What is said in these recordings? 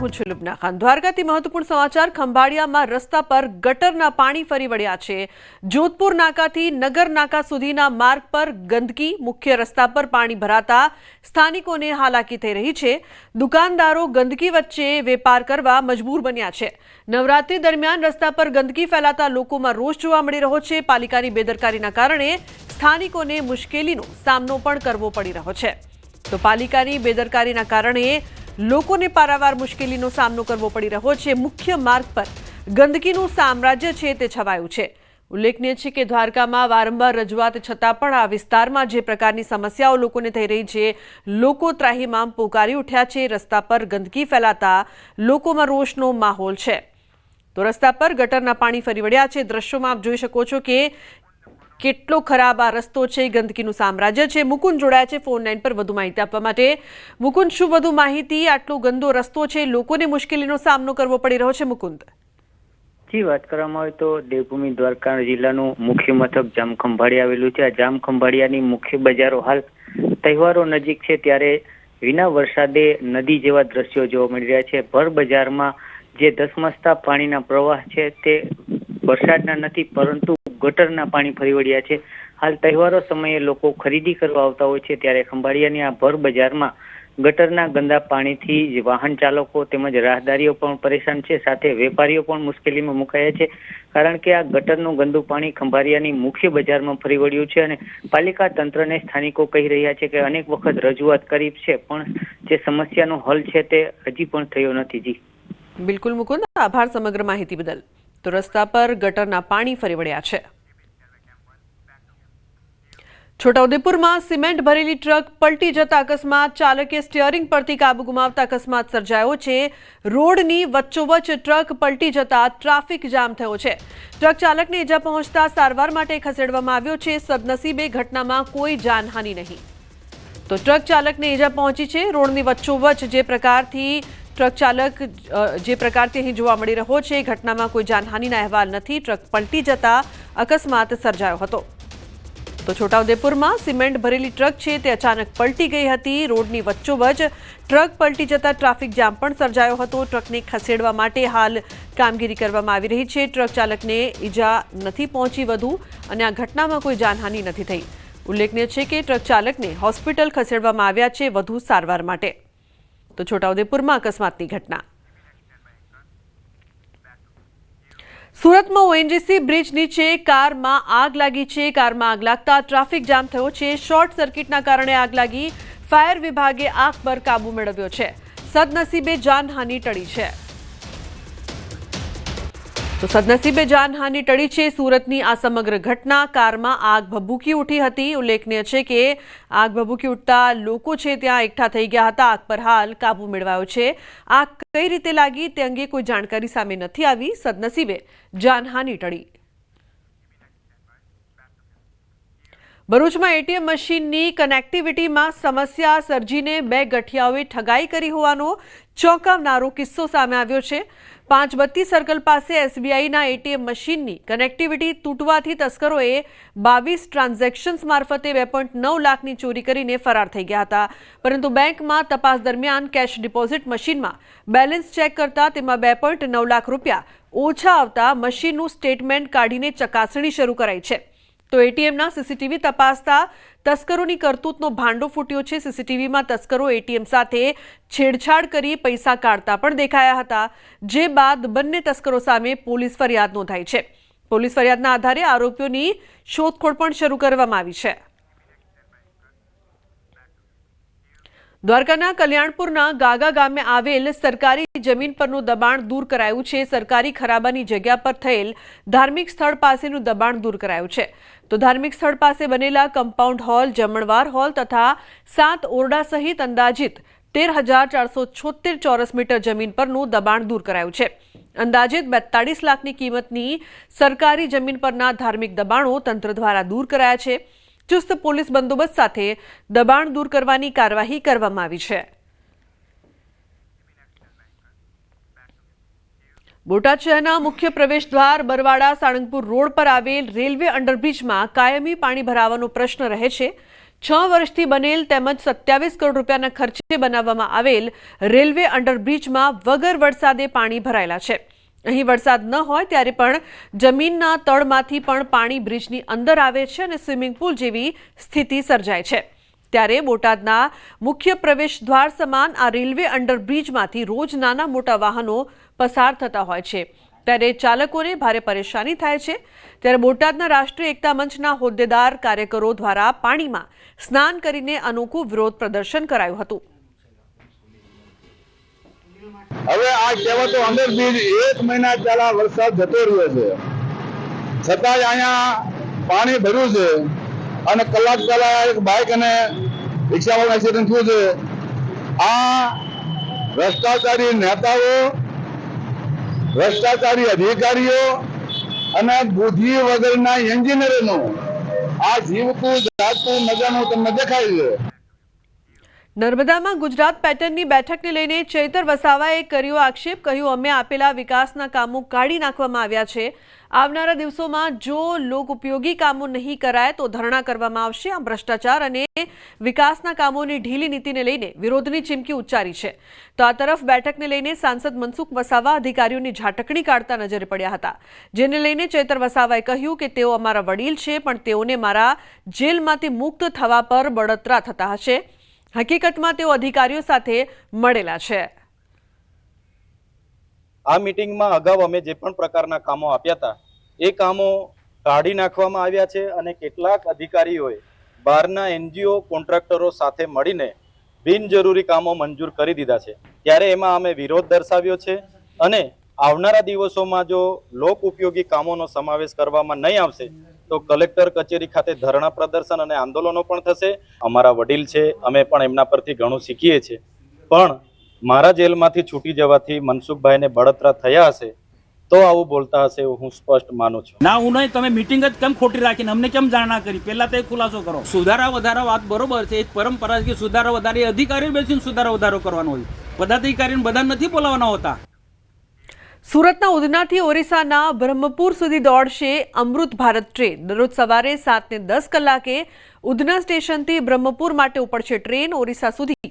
હું છું લુબના દ્વારકાથી મહત્વપૂર્ણ સમાચાર, ખંભાળિયામાં રસ્તા પર ગટરના પાણી ફરી વળ્યા છે. જોધપુર નાકાથી નગર નાકા સુધીના માર્ગ પર ગંદકી, મુખ્ય રસ્તા પર પાણી ભરાતા સ્થાનિકોને હાલાકી થઈ રહી છે. દુકાનદારો ગંદકી વચ્ચે વેપાર કરવા મજબૂર બન્યા છે. નવરાત્રી દરમિયાન રસ્તા પર ગંદકી ફેલાતા લોકોમાં રોષ જોવા મળી રહ્યો છે. પાલિકાની બેદરકારીના કારણે સ્થાનિકોને મુશ્કેલીનો સામનો પણ કરવો પડી રહ્યો છે. તો પાલિકાની બેદરકારીના કારણે લોકોને પારાવાર મુશ્કેલીનો સામનો કરવો પડી રહ્યો છે. મુખ્ય માર્ગ પર ગંદકીનું સામ્રાજ્ય છે તે છવાયું છે. ઉલ્લેખનીય છે કે દ્વારકામાં વારંવાર રજૂઆત છતાં પણ આ વિસ્તારમાં જે પ્રકારની સમસ્યાઓ લોકોને થઈ રહી છે, લોકો ત્રાહીમામ પોકારી ઉઠ્યા છે, રસ્તા પર ગંદકી ફેલાતા લોકોમાં રોષનો માહોલ છે. તો રસ્તા પર ગટરના પાણી ફરી વળ્યા છે. દ્રશ્યોમાં આપ જોઈ શકો છો કે કેટલો ખરાબ આ રસ્તો છે ગંદકીનું સામ્રાજ્ય છે. મુકુંદ જોડાયા છે ફોન લાઈન પર વધુ માહિતી આપવા માટે. મુકુંદ, શું વધુ માહિતી? આટલો ગંદો રસ્તો છે, લોકોને મુશ્કેલીનો સામનો કરવો પડી રહ્યો છે, મુકુંદ? જી, વાત કરવામાં આવે તો દેવભૂમિ દ્વારકા જિલ્લાનું મુખ્ય મથક જામખંભાળી આવેલું છે. આ જામખંભાળિયાની મુખ્ય બજારો હાલ તહેવારો નજીક છે. ત્યારે વિના વરસાદે નદી જેવા દ્રશ્યો જોવા મળી રહ્યા છે. ભર બજારમાં જે ધસમસતા પાણીના પ્રવાહ છે તે વરસાદના નથી, પરંતુ ગટરના પાણી ફરી વળ્યા છે. હાલ તહેવારો સમયે લોકો ખરીદી કરવા આવતા હોય છે, ત્યારે ખંભાળિયાની આ ભર બજારમાં ગટરના ગંદા પાણીથી વાહન ચાલકો તેમજ રાહદારીઓ પણ પરેશાન છે, સાથે વેપારીઓ પણ મુશ્કેલીમાં મુકાયા છે, કારણ કે આ ગટરનું ગંદુ પાણી ખંભાળિયાની મુખ્ય બજારમાં ફરી વળ્યું છે અને પાલિકા તંત્રને સ્થાનિકો કહી રહ્યા છે કે અનેક વખત રજૂઆત કરી છે, પણ જે સમસ્યાનો હલ છે તે હજી પણ થયો નથી. જી. બિલકુલ મુકુંદ, આભાર સમગ્ર માહિતી બદલ. તો રસ્તા પર ગટરના પાણી ફરી વળ્યા છે. છોટાઉદેપુરમાં સિમેન્ટ ભરેલી ટ્રક પલટી જતા અકસ્માત, ચાલકે સ્ટીયરિંગ પરથી કાબુ ગુમાવતા અકસ્માત સર્જાયો છે. રોડની વચ્ચોવચ્ચ ટ્રક પલટી જતા ટ્રાફિક જામ થયો છે. ટ્રક ચાલકને ઈજા પહોંચતા સારવાર માટે ખસેડવામાં આવ્યો છે. સદનસીબે ઘટનામાં કોઈ જાનહાનિ નહીં. તો ટ્રક ચાલકને ઈજા પહોંચી છે. રોડની વચ્ચોવચ્ચ જે પ્રકારથી ટ્રક ચાલક જે પ્રકારથી અહીં જોવા મળી રહ્યો છે ઘટનામાં કોઈ જાનહાનિના અહેવાલ નથી. ટ્રક પલટી જતા અકસ્માત સર્જાયો હતો. તો છોટાઉદેપુરમાં સિમેન્ટ ભરેલી ટ્રક છે, તે અચાનક પલટી ગઈ હતી. રોડની વચ્ચોવચ ટ્રક પલટી જતા ટ્રાફિક જામ પણ સર્જાયો હતો. ટ્રકને ખસેડવા માટે હાલ કામગીરી કરવામાં આવી રહી છે. ટ્રક ચાલકને ઈજા નથી પહોંચી વધુ અને આ ઘટનામાં કોઈ જાનહાનિ નથી થઈ. ઉલ્લેખનીય છે કે ટ્રક ચાલકને હોસ્પિટલ ખસેડવામાં આવ્યા છે વધુ સારવાર માટે. તો છોટાઉદેપુરમાં અકસ્માતની ઘટના. સુરતમાં ઓએનજીસી બ્રિજ નીચે કારમાં આગ લાગી છે. કારમાં આગ લાગતા ટ્રાફિક જામ થયો છે. શોર્ટ સર્કિટના કારણે આગ લાગી ફાયર વિભાગે આગ પર કાબુ મેળવ્યો છે. સદનસીબે જાનહાનિ ટળી છે. તો સદનસીબે જાનહાનિ ટળી છે સુરતની આ સમગ્ર ઘટના. કારમાં આગ ભભૂકી ઉઠી હતી. ઉલ્લેખનીય છે કે આગ ભભૂકી ઉઠતા લોકો છે ત્યાં એકઠા થઈ ગયા હતા. આગ પર હાલ કાબુ મેળવાયો છે. આગ કઈ રીતે લાગી તે અંગે કોઈ જાણકારી સામે નથી આવી. સદનસીબે જાનહાનિ ટળી. ભરૂચમાં એટીએમ મશીનની કનેક્ટિવિટીમાં સમસ્યા સર્જીને બે ગઠિયાઓએ ઠગાઈ કરી હોવાનો ચોંકાવનારો કિસ્સો સામે આવ્યો છે. પાંચ બત્તી સર્કલ પાસે એસબીઆઈના એટીએમ મશીનની કનેક્ટિવિટી તૂટવાથી તસ્કરોએ બાવીસ ટ્રાન્ઝેક્શન્સ મારફતે બે પોઈન્ટ નવ લાખની ચોરી કરીને ફરાર થઈ ગયા હતા. પરંતુ બેંકમાં તપાસ દરમિયાન કેશ ડિપોઝિટ મશીનમાં બેલેન્સ ચેક કરતા તેમાં બે પોઈન્ટ નવ લાખ રૂપિયા ઓછા આવતા મશીનનું સ્ટેટમેન્ટ કાઢીને ચકાસણી શરૂ કરાઈ છે. તો એટીએમના સીસીટીવી તપાસતા તસ્કરોની કરતૂતનો ભાંડો ફૂટ્યો છે. સીસીટીવીમાં તસ્કરો એટીએમ સાથે છેડછાડ કરી પૈસા કાઢતા પણ દેખાયા હતા. જે બાદ બંને તસ્કરો સામે પોલીસ ફરિયાદ નોંધાઈ છે. પોલીસ ફરિયાદના આધારે આરોપીઓની શોધખોળ પણ શરૂ કરવામાં આવી છે. દ્વારકાના કલ્યાણપુરના ગાગા ગામે આવેલ સરકારી જમીન પરનું દબાણ દૂર કરાયું છે. સરકારી ખરાબાની જગ્યા પર થયેલ ધાર્મિક સ્થળ પાસેનું દબાણ દૂર કરાયું છે. તો ધાર્મિક સ્થળ પાસે બનેલા કમ્પાઉન્ડ હોલ, જમણવાર હોલ તથા સાત ઓરડા સહિત અંદાજિત તેર હજાર ચારસો છોતેર ચોરસ મીટર જમીન પરનું દબાણ દૂર કરાયું છે. અંદાજિત બેતાળીસ લાખની કિંમતની સરકારી જમીન પરના ધાર્મિક દબાણો તંત્ર દ્વારા દૂર કરાયા છે. ચુસ્ત પોલીસ બંદોબસ્ત સાથે દબાણ દૂર કરવાની કાર્યવાહી કરવામાં આવી છે. બોટાદ શહેરના મુખ્ય પ્રવેશ દ્વાર બરવાડા સાળંગપુર રોડ પર આવેલ રેલવે અંડરબ્રિજમાં કાયમી પાણી ભરાવાનો પ્રશ્ન રહે છે. છ વર્ષથી બનેલ તેમજ સત્યાવીસ કરોડ રૂપિયાના ખર્ચે બનાવવામાં આવેલ રેલવે અંડરબ્રિજમાં વગર વરસાદે પાણી ભરાયેલા છે. અહીં વરસાદ ન હોય ત્યારે પણ જમીનના તળમાંથી પણ પાણી બ્રિજની અંદર આવે છે અને સ્વિમિંગ પુલ જેવી સ્થિતિ સર્જાય છે. ત્યારે બોટાદના મુખ્ય પ્રવેશ દ્વાર સમાન આ રેલવે અંડરબ્રિજમાંથી રોજ નાના મોટા વાહનો પસાર થતા હોય છે. ત્યારે ચાલકોને ભારે પરેશાની થાય છે. ત્યારે બોટાદના રાષ્ટ્રીય એકતા મંચના હોદ્દેદાર કાર્યકરો દ્વારા પાણીમાં સ્નાન કરીને અનોખું વિરોધ પ્રદર્શન કરાયું હતું. હવે આ કહેવાતો અંદર બીજ એક મહિના પહેલા વરસાદ જતો રહ્યો છે. છતાંય અહીંયા પાણી ભર્યું છે અને કલાક પહેલા એક બાઇક અને રિક્ષાવાળાનું એક્સિડન્ટ થયું છે. આ ભ્રષ્ટાચારી નેતાઓ, ભ્રષ્ટાચારી અધિકારીઓ અને બુદ્ધિ વગરના એન્જિનિયરોનું આ જીવતું જાતું મજાનું તમને દેખાય છે. નર્મદામાં ગુજરાત પેટર્નની બેઠકને લઈને ચૈતર વસાવાએ કર્યો આક્ષેપ, કહ્યું, અમે આપેલા વિકાસના કામો કાઢી નાખવામાં આવ્યા છે. આવનારા દિવસોમાં જો લોક ઉપયોગી કામો નહીં કરાય, તો ધરણા કરવામાં આવશે. આમ ભ્રષ્ટાચાર અને વિકાસના કામોની ઢીલી નીતિને લઈને વિરોધની ચીમકી ઉચ્ચારી છે. તો આ તરફ બેઠકને લઈને સાંસદ મનસુખ વસાવા અધિકારીઓની ઝાટકણી કાઢતા નજરે પડ્યા હતા. જેને લઈને ચૈતર વસાવાએ કહ્યું કે તેઓ અમારા વડીલ છે, પણ તેઓને મારા જેલમાંથી મુક્ત થવા પર બળતરા થતા હશે. હકીકતમાં તેઓ અધિકારીઓ સાથે મળેલા છે. આ મિટિંગમાં અગાઉ અમે જે પણ પ્રકારના કામો આપ્યા હતા, એ કામો કાઢી નાખવામાં આવ્યા છે અને કેટલાક અધિકારીઓએ બહારના એનજીઓ, કોન્ટ્રાક્ટરો સાથે મળીને બિનજરૂરી કામો મંજૂર કરી દીધા છે. ત્યારે એમાં અમે વિરોધ દર્શાવ્યો છે અને આવનારા દિવસોમાં જો લોક ઉપયોગી કામોનો સમાવેશ કરવામાં નહીં આવશે તો કલેક્ટર કચેરી ખાતે ધરણા પ્રદર્શન અને આંદોલનો પણ થશે. અમારા વડીલ છે, અમે પણ એમના પરથી ઘણું શીખીએ છીએ. પણ મારા જેલમાંથી છૂટી જવાથી મનસુખભાઈને બળતરા થયા હશે, તો આવું બોલતા હશે એવું હું સ્પષ્ટ માનું છું. ના, હું નહીં, તમે મિટિંગ જ કેમ ખોટી રાખીને? અમને કેમ જાણના કરી? પહેલા તો ખુલાસો કરો. સુધારા વધારા વાત બરોબર છે એક પરંપરા કે સુધારા વધારે અધિકારીઓ બેસીને સુધારા વધારો કરવાનો હોય. પદાધિકારીને બધા નથી બોલાવવાના હોતા. સુરતના ઉધનાથી ઓરિસ્સાના બ્રહ્મપુર સુધી દોડશે અમૃત ભારત ટ્રેન. દરરોજ સવારે સાતને દસ કલાકે ઉધના સ્ટેશનથી બ્રહ્મપુર માટે ઉપડશે ટ્રેન ઓરિસ્સા સુધી.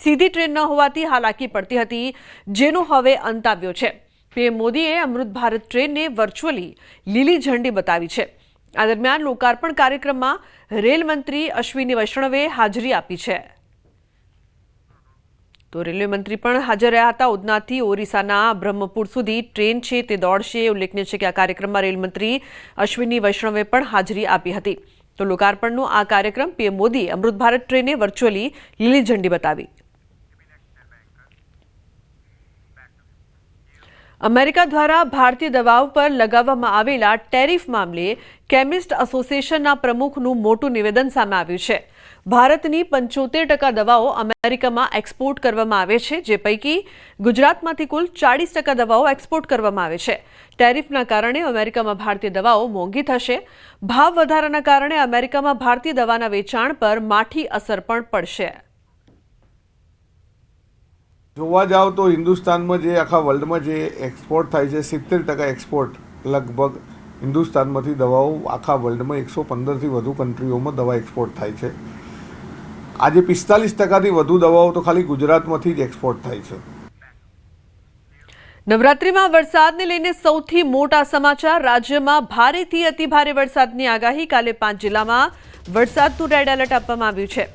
સીધી ટ્રેન ન હોવાથી હાલાકી પડતી હતી, જેનો હવે અંત આવ્યો છે. પીએમ મોદીએ અમૃત ભારત ટ્રેનને વર્ચ્યુઅલી લીલી ઝંડી બતાવી છે. આ દરમિયાન લોકાર્પણ કાર્યક્રમમાં રેલ મંત્રી અશ્વિની વૈષ્ણવે હાજરી આપી છે. તો રેલવે મંત્રી પણ હાજર રહ્યા હતા. ઉધનાથી ઓરિસ્સાના બ્રહ્મપુર સુધી ટ્રેન છે તે દોડશે. ઉલ્લેખનીય છે કે આ કાર્યક્રમમાં રેલમંત્રી અશ્વિની વૈષ્ણવે પણ હાજરી આપી હતી. તો લોકાર્પણનો આ કાર્યક્રમ પીએમ મોદી અમૃત ભારત ટ્રેને વર્ચ્યુઅલી લીલી ઝંડી બતાવી. અમેરિકા દ્વારા ભારતીય દવાઓ પર લગાવવામાં આવેલા ટેરિફ મામલે કેમિસ્ટ એસોસિએશનના પ્રમુખનું મોટું નિવેદન સામે આવ્યું છે. ભારતની પંચોતેર ટકા દવાઓ અમેરિકામાં એક્સપોર્ટ કરવામાં આવે છે, જે પૈકી ગુજરાતમાંથી કુલ ચાળીસ ટકા દવાઓ એક્સપોર્ટ કરવામાં આવે છે. ટેરિફના કારણે અમેરિકામાં ભારતીય દવાઓ મોંઘી થશે. ભાવ વધારાના કારણે અમેરિકામાં ભારતીય દવાના વેચાણ પર માઠી અસર પણ પડશે. જોવા જાઓ તો હિન્દુસ્તાનમાં જે આખા વર્લ્ડમાં જે એક્સપોર્ટ થાય છે, સિત્તેર ટકા એક્સપોર્ટ લગભગ હિન્દુસ્તાનમાંથી દવાઓ આખા વર્લ્ડમાં એકસો પંદરથી વધુ કન્ટ્રીઓમાં દવા એક્સપોર્ટ થાય છે. આજે પિસ્તાલીસ ટકાથી વધુ દવાઓ તો ખાલી ગુજરાતમાંથી જ એક્સપોર્ટ થાય છે. નવરાત્રીમાં વરસાદને લઈને સૌથી મોટા સમાચાર. રાજ્યમાં ભારેથી અતિભારે વરસાદની આગાહી. કાલે પાંચ જિલ્લામાં વરસાદનું રેડ એલર્ટ આપવામાં આવ્યું છે.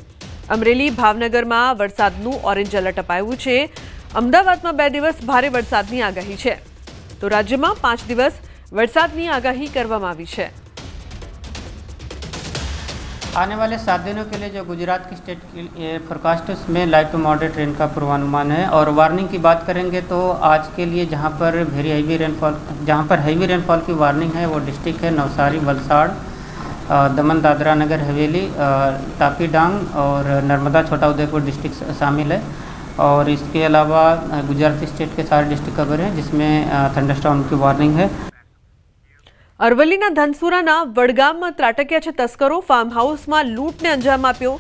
અમરેલી, ભાવનગરમાં વરસાદનું ઓરેન્જ એલર્ટ અપાયું છે. અમદાવાદમાં બે દિવસ ભારે વરસાદની આગાહી છે. તો રાજ્યમાં પાંચ દિવસ વરસાદની આગાહી કરવામાં આવી છે. आने वाले सात दिनों के लिए जो गुजरात की स्टेट के फोरकास्ट में लाइट टू मॉडरेट रेन का पूर्वानुमान है और वार्निंग की बात करेंगे तो आज के लिए जहाँ पर वेरी हैवी रेनफॉल जहाँ पर हैवी रेनफॉल की वार्निंग है वो डिस्ट्रिक्ट है नवसारी, वलसाड़ दमन, दादरा नगर, हवेली टापी डांग और नर्मदा छोटा उदयपुर डिस्ट्रिक्ट शामिल है। और इसके अलावा गुजरात स्टेट के सारे डिस्ट्रिक्ट कवर हैं जिसमें थंडरस्टॉर्म की वार्निंग है। અરવલ્લીના ધનસુરાના વડગામમાં ત્રાટક્યા છે તસ્કરો. ફાર્મ હાઉસમાં લૂંટને અંજામ આપ્યો.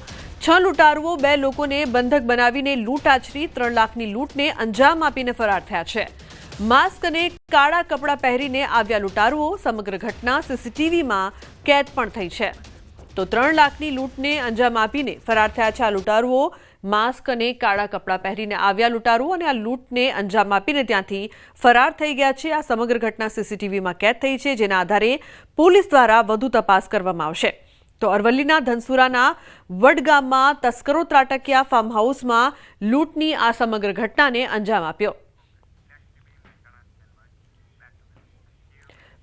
છ લૂંટારુઓ, બે લોકોને બંધક બનાવીને લૂંટ આચરી, ત્રણ લાખની લૂંટને અંજામ આપીને ફરાર થયા છે. માસ્ક અને કાળા કપડાં પહેરીને આવ્યા લૂંટારુઓ. સમગ્ર ઘટના સીસીટીવીમાં કેદ પણ થઈ છે. તો ત્રણ લાખની લૂંટને અંજામ આપીને ફરાર થયા છે આ લૂંટારુઓ. માસ્ક અને કાળા કપડાં પહેરીને આવ્યા લૂંટારો અને આ લૂંટને અંજામ આપીને ત્યાંથી ફરાર થઈ ગયા છે. આ સમગ્ર ઘટના સીસીટીવીમાં કેદ થઈ છે, જેના આધારે પોલીસ દ્વારા વધુ તપાસ કરવામાં આવશે. તો અરવલ્લીના ધનસુરાના વડગામમાં તસ્કરો ત્રાટક્યા ફાર્મ હાઉસમાં લૂંટની આ સમગ્ર ઘટનાને અંજામ આપ્યો.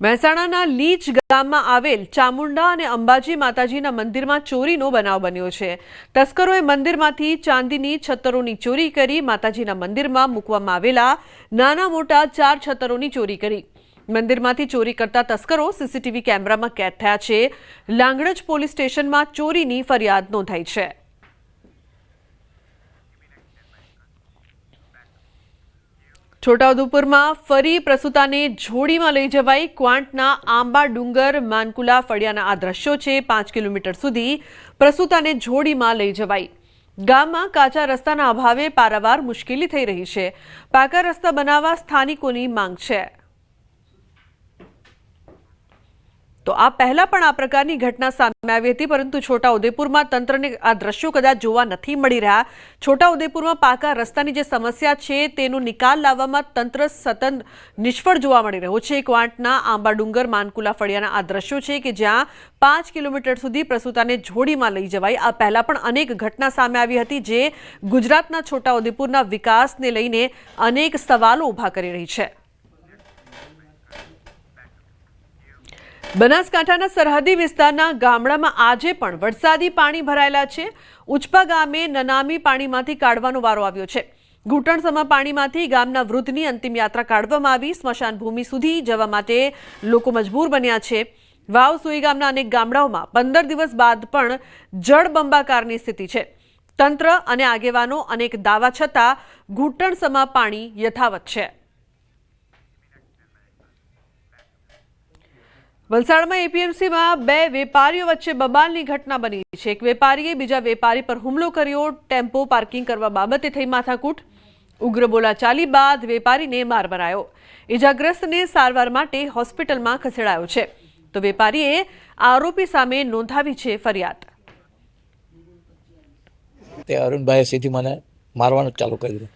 મહેસાણાના લીચ ગામમાં આવેલ ચામુંડા અને અંબાજી માતાજીના મંદિરમાં ચોરીનો બનાવ બન્યો છે. તસ્કરોએ મંદિરમાંથી ચાંદીની છતરોની ચોરી કરી માતાજીના મંદિરમાં મૂકવામાં આવેલા નાના મોટા ચાર છતરોની ચોરી કરી. મંદિરમાંથી ચોરી કરતા તસ્કરો સીસીટીવી કેમેરામાં કેદ થયા છે. લાંગડજ પોલીસ સ્ટેશનમાં ચોરીની ફરિયાદ નોંધાઈ છે. છોટાઉદેપુરમાં ફરી પ્રસૂતાને જોડીમાં લઈ જવાઈ ક્વાંટના આંબા, ડુંગર, માનકુલા, ફળિયાના આ દ્રશ્યો છે પાંચ કિલોમીટર સુધી પ્રસૂતાને જોડીમાં લઈ જવાઈ. ગામમાં કાચા રસ્તાના અભાવે પારાવાર મુશ્કેલી થઈ રહી છે. પાકા રસ્તા બનાવવા સ્થાનિકોની માંગ છે. તો આ પહેલા પણ આ પ્રકારની ઘટના સામે આવી હતી, પરંતુ છોટાઉદેપુરમાં તંત્રને આ દ્રશ્યો કદાચ જોવા નથી મળી રહ્યા. છોટાઉદેપુરમાં પાકા રસ્તાની જે સમસ્યા છે, તેનો નિકાલ લાવવામાં તંત્ર સતત નિષ્ફળ જોવા મળી રહ્યો છે. ક્વાંટના આંબા ડુંગર માનકુલા ફળિયાના આ દ્રશ્યો છે કે જ્યાં પાંચ કિલોમીટર સુધી પ્રસૂતાને જોડીમાં લઈ જવાય આ પહેલા પણ અનેક ઘટના સામે આવી હતી જે ગુજરાતના છોટાઉદેપુરના વિકાસને લઈને અનેક સવાલો ઊભા કરી રહી છે. બનાસકાંઠાના સરહદી વિસ્તારના ગામડામાં આજે પણ વરસાદી પાણી ભરાયેલા છે. ઉચપા ગામે નનામી પાણીમાંથી કાઢવાનો વારો આવ્યો છે. ઘૂંટણસમા પાણીમાંથી ગામના વૃદ્ધની અંતિમ યાત્રા કાઢવામાં આવી. સ્મશાન ભૂમિ સુધી જવા માટે લોકો મજબૂર બન્યા છે. વાવ, સુઈ ગામના અનેક ગામડાઓમાં પંદર દિવસ બાદ પણ જળબંબાકારની સ્થિતિ છે. તંત્ર અને આગેવાનો અનેક દાવા છતાં ઘૂંટણસમા પાણી યથાવત છે. વલસાડમાં એપીએમસીમાં બે વેપારીઓ વચ્ચે બબાલની ઘટના બની છે. એક વેપારીએ બીજા વેપારી પર હુમલો કર્યો. ટેમ્પો પાર્કિંગ કરવા બાબતે થઈ માથાકૂટ. ઉગ્ર બોલાચાલી બાદ વેપારીને માર મરાયો. ઇજાગ્રસ્તને સારવાર માટે હોસ્પિટલમાં ખસેડાયો છે. તો વેપારીએ આરોપી સામે નોંધાવી છે ફરિયાદ. તે અરુણભાઈએ સીધી મને મારવાનું ચાલુ કરી દીધું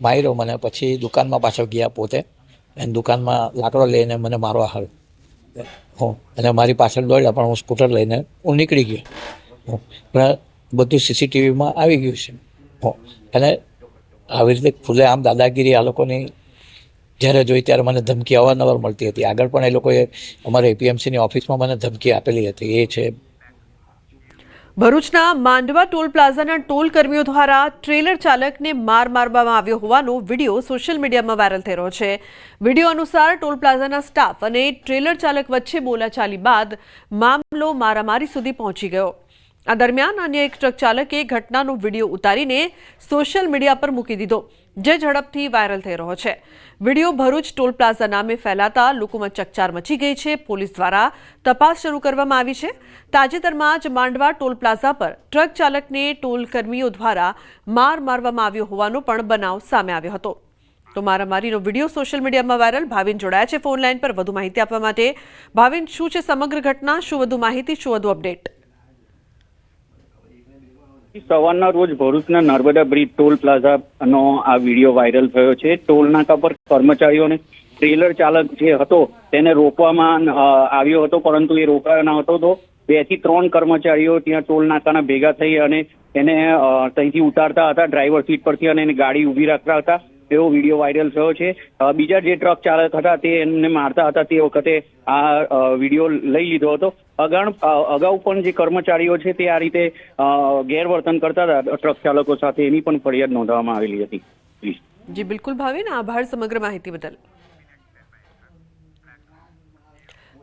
માર્યો મને, પછી દુકાનમાં પાછો ગયા પોતે. એને દુકાનમાં લાકડો લઈને મને મારવા આવ્યો. હું, અને મારી પાછળ દોડ્યા, પણ હું સ્કૂટર લઈને હું નીકળી ગયો. પણ બધું સીસીટીવીમાં આવી ગયું છે. હું, અને આવી રીતે ખુલ્લે આમ દાદાગીરી આ લોકોની જ્યારે જોઈ ત્યારે મને ધમકી અવારનવાર મળતી હતી. આગળ પણ એ લોકોએ અમારે એપીએમસીની ઓફિસમાં મને ધમકી આપેલી હતી. એ છે ભરૂચના માંડવા ટોલ પ્લાઝાના ટોલ કર્મીઓ દ્વારા ટ્રેલર ચાલકને માર મારવામાં આવ્યો હોવાનો વીડિયો સોશિયલ મીડિયામાં વાયરલ થઈ રહ્યો છે. વીડિયો અનુસાર ટોલ પ્લાઝાના સ્ટાફ અને ટ્રેલર ચાલક વચ્ચે બોલાચાલી બાદ મામલો મારામારી સુધી પહોંચી ગયો. આ દરમિયાન અન્ય એક ટ્રક ચાલકે ઘટનાનો વીડિયો ઉતારીને સોશિયલ મીડિયા પર મૂકી દીધો. જે ઝડપથી વાયરલ થઈ રહ્યો છે. વીડિયો ભરૂચ ટોલ પ્લાઝા નામે ફેલાતા લોકોમાં ચકચાર મચી ગઈ છે. પોલીસ દ્વારા તપાસ શરૂ કરવામાં આવી છે. તાજેતરમાં જ માંડવા ટોલ પ્લાઝા પર ટ્રક ચાલકને ટોલ કર્મીઓ દ્વારા માર મારવામાં આવ્યો હોવાનો પણ બનાવ સામે આવ્યો હતો. તો મારામારીનો વીડિયો સોશિયલ મીડિયામાં વાયરલ. ભાવિન જોડાયા છે ફોન લાઈન પર. વધુ માહિતી આપવા માટે ભાવિન, શું છે સમગ્ર ઘટના? શું વધુ માહિતી? શું વધુ અપડેટ? સવારના રોજ ભરૂચના નર્મદા બ્રિજ ટોલ પ્લાઝાનો આ વીડિયો વાયરલ થયો છે. ટોલ નાકા પર કર્મચારીઓને ટ્રેલર ચાલક જે હતો તેને રોકવામાં આવ્યો હતો, પરંતુ એ રોકાયો ન હતો તો બેથી ત્રણ કર્મચારીઓ ત્યાં ટોલ નાકાના ભેગા થઈ અને એને ત્યાંથી ઉતારતા હતા, ડ્રાઈવર સીટ પરથી અને એને ગાડી ઊભી રાખતા હતા. એવો વીડિયો વાયરલ થયો છે. બીજા જે ટ્રક ચાલક હતા તે એમને મારતા હતા તે વખતે આ વીડિયો લઈ લીધો હતો. અગાણ અગાઉ પણ જે કર્મચારીઓ છે તે આ રીતે ગેરવર્તન કરતા હતા. ટ્રક ચાલકો સાથે એની પણ ફરિયાદ નોંધવામાં આવેલી હતી. જી, બિલકુલ ભાવિન. આભાર સમગ્ર માહિતી બદલ.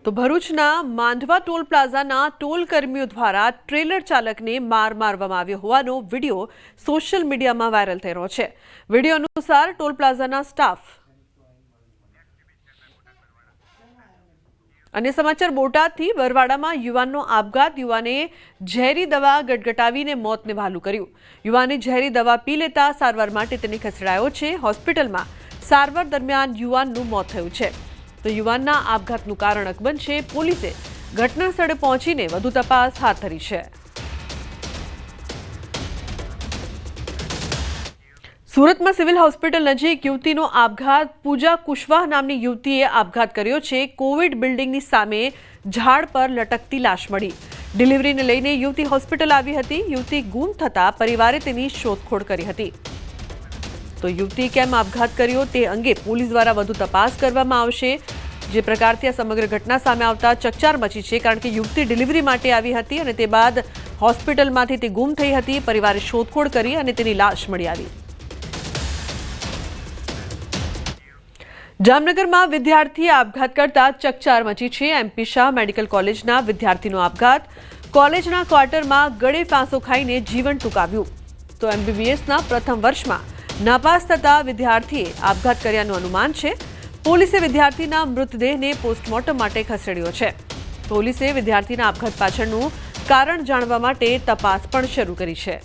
તો ભરૂચના માંડવા ટોલ પ્લાઝાના ટોલ કર્મીઓ દ્વારા ટ્રેલર ચાલકને માર મારવામાં આવ્યો હોવાનો વીડિયો સોશિયલ મીડિયામાં વાયરલ થઈ રહ્યો છે. વીડિયો અનુસાર ટોલ પ્લાઝાના સ્ટાફ અને સમાચાર બોટાદથી બરવાડામાં યુવાનનો આપઘાત, યુવાને ઝેરી દવા ગટગટાવીને મોતને વહાલું કર્યું. યુવાને ઝેરી દવા પી લેતા સારવાર માટે તેને ખસેડાયો છે. હોસ્પિટલમાં સારવાર દરમિયાન યુવાનનું મોત થયું છે. તો યુવાનના આપઘાતનું કારણ અકબંધ છે પોલીસે ઘટના પહોંચીને વધુ તપાસ હાથ ધરી છે. સુરતમાં સિવિલ હોસ્પિટલ નજીક યુવતીનો આપઘાત. પૂજા કુશવાહ નામની યુવતીએ આપઘાત કર્યો છે. કોવિડ બિલ્ડિંગની સામે ઝાડ પર લટકતી લાશ મળી. ડિલિવરીને લઈને યુવતી હોસ્પિટલ આવી હતી. યુવતી ગુમ થતા પરિવારે તેની શોધખોળ કરી હતી. તો યુવતી કેમ આપઘાત કર્યો તે અંગે પોલીસ દ્વારા વધુ તપાસ કરવામાં આવશે. જે પ્રકારથી આ સમગ્ર ઘટના સામે આવતા ચકચાર મચી છે, કારણ કે યુવતી ડિલિવરી માટે આવી હતી અને તે બાદ હોસ્પિટલમાંથી તે ગુમ થઈ હતી, પરિવારે શોધખોળ કરી અને તેની લાશ મળી આવી. જામનગરમાં વિદ્યાર્થીએ આપઘાત કરતા ચકચાર મચી છે. એમપી શાહ મેડિકલ કોલેજના વિદ્યાર્થીનો આપઘાત. કોલેજના ક્વાર્ટરમાં ગળે ફાંસો ખાઈને જીવન ટૂંકાવ્યું. તો એમબીબીએસના પ્રથમ વર્ષમાં નાપાસ થતા વિદ્યાર્થીએ આપઘાત કર્યાનું અનુમાન છે. પોલીસે વિદ્યાર્થીના મૃતદેહને પોસ્ટમોર્ટમ માટે ખસેડ્યો છે. પોલીસે વિદ્યાર્થીના આપઘાત પાછળનું કારણ જાણવા માટે તપાસ પણ શરૂ કરી છે.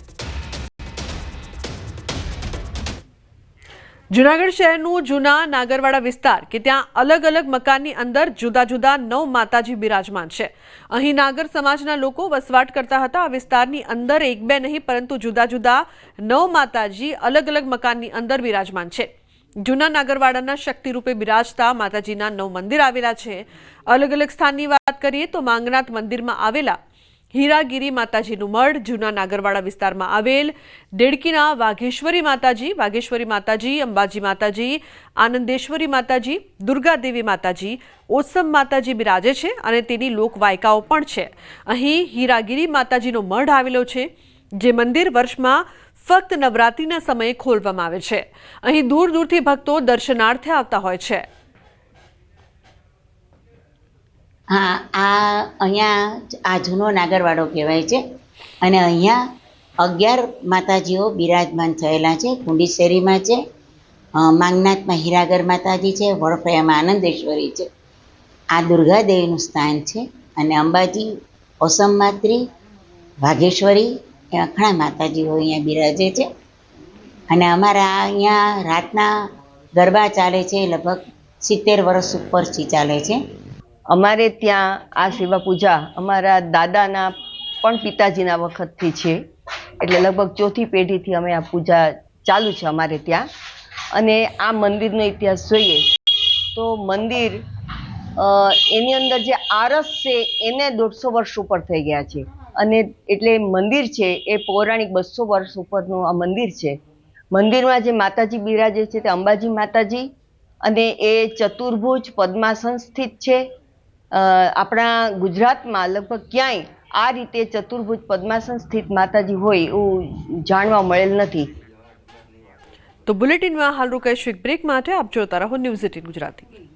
જુનાગઢ શહેરનું જૂના નાગરવાડા વિસ્તાર કે ત્યાં અલગ અલગ મકાનની અંદર જુદા જુદા નવ માતાજી બિરાજમાન છે. અહીં નાગર સમાજના લોકો વસવાટ કરતા હતા. આ વિસ્તારની અંદર એક બે નહીં, પરંતુ જુદા જુદા નવ માતાજી અલગ અલગ મકાનની અંદર બિરાજમાન છે. જૂના નાગરવાડાના શક્તિ રૂપે બિરાજતા માતાજીના નવ મંદિર આવેલા છે. અલગ અલગ સ્થાનની વાત કરીએ તો માંગનાથ મંદિરમાં આવેલા હીરાગીરી માતાજીનું મઢ જૂના નાગરવાડા વિસ્તારમાં આવેલ દેડકીના વાઘેશ્વરી માતાજી વાઘેશ્વરી માતાજી, અંબાજી માતાજી, આનંદેશ્વરી માતાજી, દુર્ગાદેવી માતાજી, ઓસમ માતાજી બિરાજે છે અને તેની લોકવાયકાઓ પણ છે. અહીં હીરાગીરી માતાજીનો મઢ આવેલો છે, જે મંદિર વર્ષમાં ફક્ત નવરાત્રિના સમયે ખોલવામાં આવે છે. અહીં દૂર દૂરથી ભક્તો દર્શનાર્થે આવતા હોય છે. હા, આ અહીંયા આ જૂનો નાગરવાડો કહેવાય છે. અને અહીંયા અગિયાર માતાજીઓ બિરાજમાન થયેલા છે. કુંડીશેરીમાં છે. માંગનાથમાં હીરાગર માતાજી છે. વડફયામાં આનંદેશ્વરી છે. આ દુર્ગાદેવીનું સ્થાન છે. અને અંબાજી, ઓસમ માત્રી, વાઘેશ્વરી એ અખણા માતાજીઓ અહીંયા બિરાજે છે. અને અમારા અહીંયા રાતના ગરબા ચાલે છે. લગભગ સિત્તેર વર્ષ ઉપરથી ચાલે છે. અમારે ત્યાં આ સેવા પૂજા અમારા દાદાના પણ પિતાજીના વખતથી છે. એટલે લગભગ ચોથી પેઢીથી અમે આ પૂજા ચાલુ છે અમારે ત્યાં. અને આ મંદિરનો ઇતિહાસ જોઈએ તો મંદિર એની અંદર જે આરસ છે એને દોઢસો વર્ષ ઉપર થઈ ગયા છે. અને એટલે મંદિર છે એ પૌરાણિક બસો વર્ષ ઉપરનું આ મંદિર છે. મંદિરમાં જે માતાજી બિરાજે છે તે અંબાજી માતાજી અને એ ચતુર્ભુજ પદ્માસન સ્થિત છે. આપણા ગુજરાતમાં લગભગ ક્યાંય આ રીતે ચતુર્ભુજ પદ્માસન સ્થિત માતાજી હોય એવું જાણવા મળેલ નથી. તો બુલેટિનમાં હાલ રોકાઈશું એક બ્રેક માટે. આપ જોતા રહો ન્યૂઝ એટીન ગુજરાતી.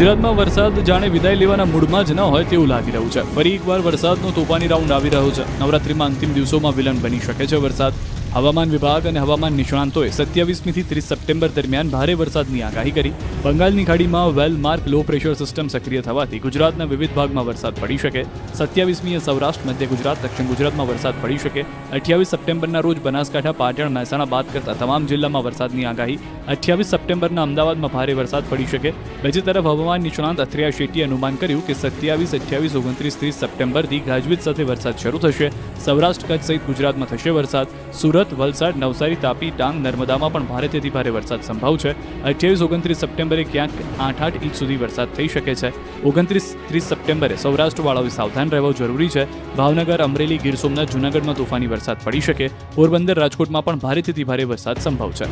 ગુજરાતમાં વરસાદ જાણે વિદાય લેવાના મૂડમાં જ ન હોય તેવું લાગી રહ્યું છે. ફરી એકવાર વરસાદનો તોફાની રાઉન્ડ આવી રહ્યો છે. નવરાત્રીમાં અંતિમ દિવસોમાં વિલન બની શકે છે વરસાદ. હવામાન વિભાગ અને હવામાન નિષ્ણાંતોએ સત્યાવીસમીથી ત્રીસ સપ્ટેમ્બર દરમિયાન ભારે વરસાદની આગાહી કરી. બંગાળની ખાડીમાં well mark low pressure system સક્રિય થવાથી ગુજરાતના વિવિધ ભાગમાં વરસાદ પડી શકે. સત્યાવીસમીએ સૌરાષ્ટ્ર, મધ્ય ગુજરાત, દક્ષિણ ગુજરાતમાં વરસાદ પડી શકે. અઠ્યાવીસ સપ્ટેમ્બરના રોજ બનાસકાંઠા, પાટણ, મહેસાણા બાદ કરતા તમામ જિલ્લામાં વરસાદની આગાહી. અઠ્યાવીસ સપ્ટેમ્બરના અમદાવાદમાં ભારે વરસાદ પડી શકે. બીજી તરફ હવામાન નિષ્ણાંત અથરિયા શેટ્ટીએ અનુમાન કર્યું કે સત્યાવીસ, અઠ્યાવીસ, ઓગણત્રીસ, ત્રીસ સપ્ટેમ્બરથી ગાજવીજ સાથે વરસાદ શરૂ થશે. સૌરાષ્ટ્ર કચ્છ સહિત ગુજરાતમાં થશે વરસાદ. સુરત વલસાડ નવસારી તાપી ડાંગ નર્મદામાં પણ ભારેથી ભારે વરસાદ સંભવ છે અઠ્યાવીસ ઓગણત્રીસ સપ્ટેમ્બરે ક્યાંક આઠ આઠ ઇંચ સુધી વરસાદ થઈ શકે છે ઓગણત્રીસ ત્રીસ સપ્ટેમ્બરે સૌરાષ્ટ્રવાળાઓએ સાવધાન રહેવું જરૂરી છે ભાવનગર અમરેલી ગીર સોમનાથ જૂનાગઢમાં તોફાની વરસાદ પડી શકે પોરબંદર રાજકોટમાં પણ ભારેથી ભારે વરસાદ સંભવ છે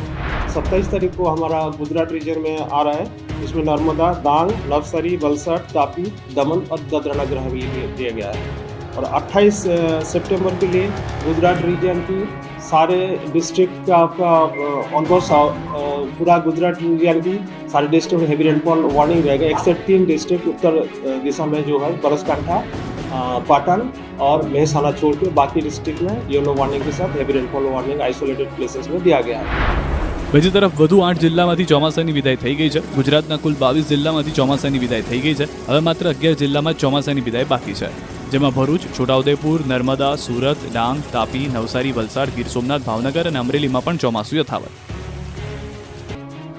सत्ताईस तारीख को हमारा गुजरात रीजन में आ रहा है इसमें नर्मदा डांग नवसारी वलसाड तापी दमन और दादरा नगर हवेली दिया गया है और 28 सितंबर के लिए गुजरात रीजन की सारे डिस्ट्रिक्ट का आपका ऑलमोस्ट पूरा गुजरात रीजन की सारे डिस्ट्रिक्ट में हैवी रेनफॉल वार्निंग रहेगा एक्सेप्ट तीन डिस्ट्रिक्ट उत्तर अ, दिशा में जो है बनासकांठा अ, पाटन और मेहसाना छोड़ के बाकी डिस्ट्रिक्ट में येलो वार्निंग के साथ heavy rainfall warning isolated places में दिया गया है બીજી તરફ વધુ આઠ જિલ્લામાંથી ચોમાસાની વિદાય થઈ ગઈ છે ગુજરાતના કુલ બાવીસ જિલ્લામાંથી ચોમાસાની વિદાય થઈ ગઈ છે હવે માત્ર અગિયાર જિલ્લામાં જ ચોમાસાની વિદાય બાકી છે જેમાં ભરૂચ, છોટાઉદેપુર, નર્મદા, સુરત, ડાંગ, તાપી, નવસારી, વલસાડ, ગીર સોમનાથ, ભાવનગર અને અમરેલીમાં પણ ચોમાસું યથાવત.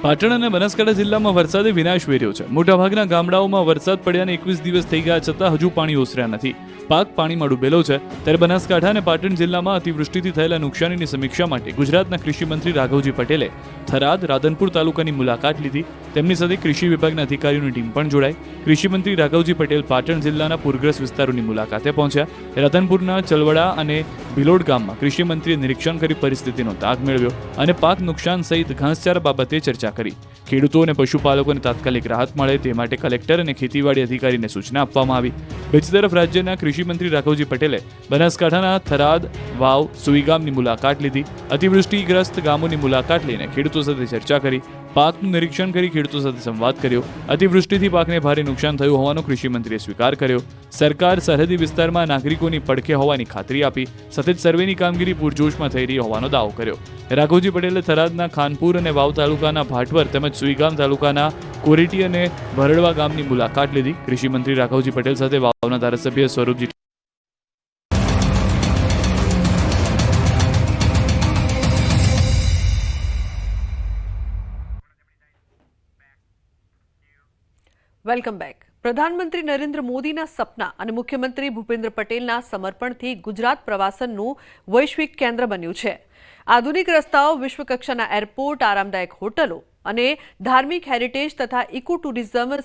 પાટણ અને બનાસકાંઠા જિલ્લામાં વરસાદે વિનાશ વેર્યો છે. મોટાભાગના ગામડાઓમાં વરસાદ પડ્યાને એકવીસ દિવસ થઈ ગયા છતાં હજુ પાણી ઓસર્યા નથી. પાક પાણીમાં ડૂબેલો છે. ત્યારે બનાસકાંઠા અને પાટણ જિલ્લામાં અતિવૃષ્ટિથી થયેલા નુકસાનીની સમીક્ષા માટે ગુજરાતના કૃષિમંત્રી રાઘવજી પટેલે થરાદ રાધનપુર તાલુકાની મુલાકાત લીધી. તેમની સાથે કૃષિ વિભાગના અધિકારીઓની ટીમ પણ જોડાઈ. કૃષિમંત્રી રાઘવજી પટેલ પાટણ જિલ્લાના પૂરગ્રસ્ત વિસ્તારોની મુલાકાતે પહોંચ્યા. રાધનપુરના ચલવડા અને ભિલોડ ગામમાં કૃષિમંત્રીએ નિરીક્ષણ કરી પરિસ્થિતિનો તાગ મેળવ્યો અને પાક નુકસાન સહિત ઘાસચારા બાબતે ચર્ચા કરી. ખેડૂતો અને પશુપાલકોને તાત્કાલિક રાહત મળે તે માટે કલેક્ટર અને ખેતીવાડી અધિકારીને સૂચના આપવામાં આવી. બીજી તરફ રાજ્યના કૃષિમંત્રી રાઘવજી પટેલે બનાસકાંઠાના થરાદ, વાવ, સુઈગામની મુલાકાત લીધી. અતિવૃષ્ટિગ્રસ્ત ગામોની મુલાકાત લઈને ખેડૂતો સાથે ચર્ચા કરી, પાકનું નિરીક્ષણ કરી ખેડૂતો સાથે સંવાદ કર્યો. અતિવૃષ્ટિથી પાકને ભારે નુકસાન થયું હોવાનો કૃષિમંત્રીએ સ્વીકાર કર્યો. સરકાર સરહદી વિસ્તારમાં નાગરિકોની પડખે હોવાની ખાતરી આપી, સતત સર્વેની કામગીરી પૂરજોશમાં થઈ રહી હોવાનો દાવો કર્યો. રાઘવજી પટેલે થરાદના ખાનપુર અને વાવ તાલુકાના ભાટવર તેમજ સુઈગામ તાલુકાના કોરેટી અને ભરડવા ગામની મુલાકાત લીધી. કૃષિમંત્રી રાઘવજી પટેલ સાથે વાવના ધારાસભ્ય સ્વરૂપજી વેલકમ બેક પ્રધાનમંત્રી નરેન્દ્ર મોદીના સપના અને મુખ્યમંત્રી ભૂપેન્દ્ર પટેલના સમર્પણથી ગુજરાત પ્રવાસનનું વૈશ્વિક કેન્દ્ર બન્યું છે. આધુનિક રસ્તાઓ, વિશ્વકક્ષાના એરપોર્ટ, આરામદાયક હોટલો અને ધાર્મિક હેરિટેજ તથા ઇકો ટુરિઝમ